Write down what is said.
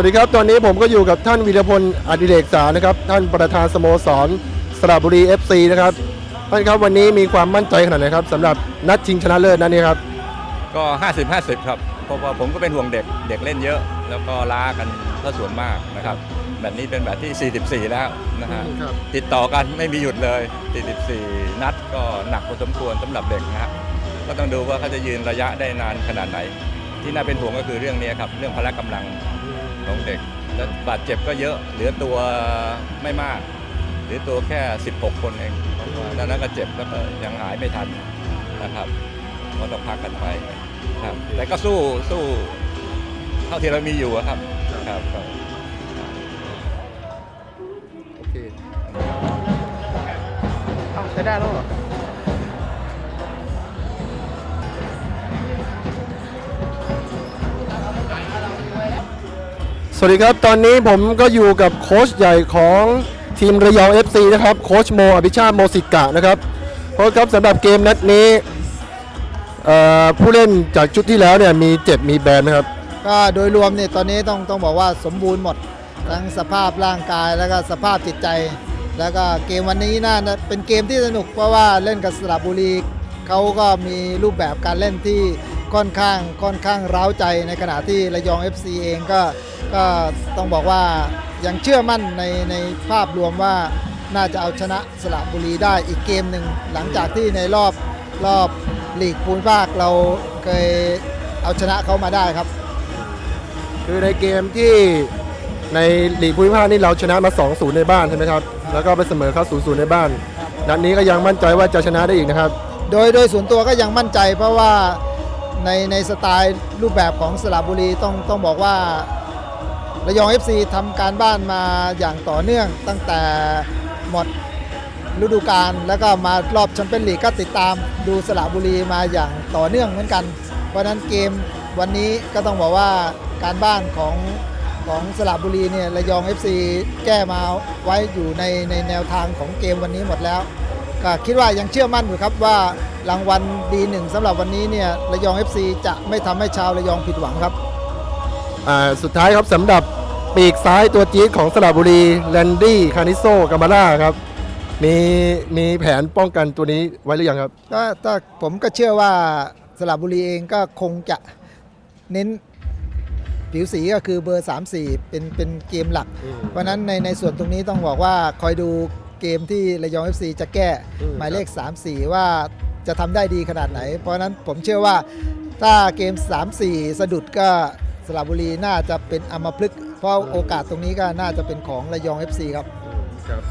วัสดีครับ ตอนนี้ผมก็อยู่กับท่านวีรพลอดิเรกสารนะครับ ท่านประธานสโมสรสระบุรี FC นะครับ ท่านครับวันนี้มีความมั่นใจขนาดไหนครับสำหรับนัดชิงชนะเลิศนัดนี้ครับ ก็ 50 50 ครับ เพราะว่าผมก็เป็นห่วงเด็ก เด็กเล่นเยอะ แล้วก็ล้ากันถ้าส่วนมากนะครับ แบบนี้เป็นแบบที่ 44 แล้วนะฮะ ครับ ติดต่อกันไม่มีหยุดเลย 44 นัดก็หนักพอสมควรสำหรับเด็กนะฮะ ก็ต้องดูว่าเขาจะยืนระยะได้นานขนาดไหน ที่น่าเป็นห่วงก็คือเรื่องนี้ครับ เรื่องพละกำลัง ของเด็กและบาดเจ็บก็เยอะ เหลือตัวไม่มาก เหลือตัวแค่ 16 คนเองดังนั้นก็เจ็บแล้วก็ยังหายไม่ทันนะครับก็ต้องพักกันไปครับ แต่ก็สู้สู้เท่าที่เรามีอยู่อะครับครับครับโอเคเอาใช้ได้แล้วเหรอ สวัสดีครับ ตอนนี้ผมก็อยู่กับโค้ชใหญ่ของทีมระยอง FC นะครับ โค้ชโม อภิชาติโมสิกะนะครับโค้ชครับสำหรับเกมนัดนี้เอ่อผู้เล่นจากชุดที่แล้วเนี่ยมีเจ็บมีแบนไหมครับ ก็โดยรวมเนี่ยตอนนี้ต้องต้องบอกว่าสมบูรณ์หมด ทั้งสภาพร่างกายแล้วก็สภาพจิตใจ แล้วก็เกมวันนี้น่าจะเป็นเกมที่สนุกเพราะว่าเล่นกับสระบุรีเขาก็มีรูปแบบการเล่นที่ ค่อนข้างค่อนข้างเร้าใจในขณะที่ระยอง FC เองก็ก็ต้องบอกว่ายังเชื่อมั่นในในภาพรวมว่าน่าจะเอาชนะสระบุรีได้อีกเกมหนึ่งหลังจากที่ในรอบรอบลีกภูมิภาคเราเคยเอาชนะเขามาได้ครับ คือในเกมที่ในลีกภูมิภาคนี่เราชนะมา 2-0 ในบ้านใช่ไหมครับ แล้วก็ไปเสมอเขา0-0 ในบ้านนัดนี้ก็ยังมั่นใจว่าจะชนะได้อีกนะครับ โดยโดยส่วนตัวก็ยังมั่นใจเพราะว่า ในในสไตล์รูปแบบของสระบุรีต้องต้องบอกว่าระยอง FC ทำการบ้านมาอย่างต่อเนื่องตั้งแต่หมดฤดูกาลแล้วก็มารอบแชมเปี้ยนลีกก็ติดตามดูสระบุรีมาอย่างต่อเนื่องเหมือนกัน เพราะฉะนั้นเกมวันนี้ก็ต้องบอกว่าการบ้านของของสระบุรีเนี่ยระยอง FC แก้มาไว้อยู่ในในแนวทางของเกมวันนี้หมดแล้ว ก็คิดว่ายังเชื่อมั่นอยู่ครับว่ารางวัลดีหนึ่งสำหรับวันนี้เนี่ยระยอง FC จะไม่ทำให้ชาวระยองผิดหวังครับ อ่าสุดท้ายครับสำหรับปีกซ้ายตัวจี๊ดของสระบุรีแลนดี้คานิโซกามาล่าครับ มีมีแผนป้องกันตัวนี้ไว้หรือยังครับ ก็ถ้าผมก็เชื่อว่าสระบุรีเองก็คงจะเน้นผิวสีก็คือเบอร์ 3-4 เป็นเป็นเกมหลักอืมเพราะฉะนั้นในในส่วนตรงนี้ต้องบอกว่าคอยดู เกมที่ระยอง FC จะแก้อืมหมายเลข 3-4 ว่าจะทำได้ดีขนาดไหน เพราะฉะนั้นผมเชื่อว่าถ้าเกม 3-4 สะดุดก็สระบุรีน่าจะเป็นอมพลึกษ์เพราะโอกาสตรงนี้ก็น่าจะเป็นของระยอง FC ครับ ครับ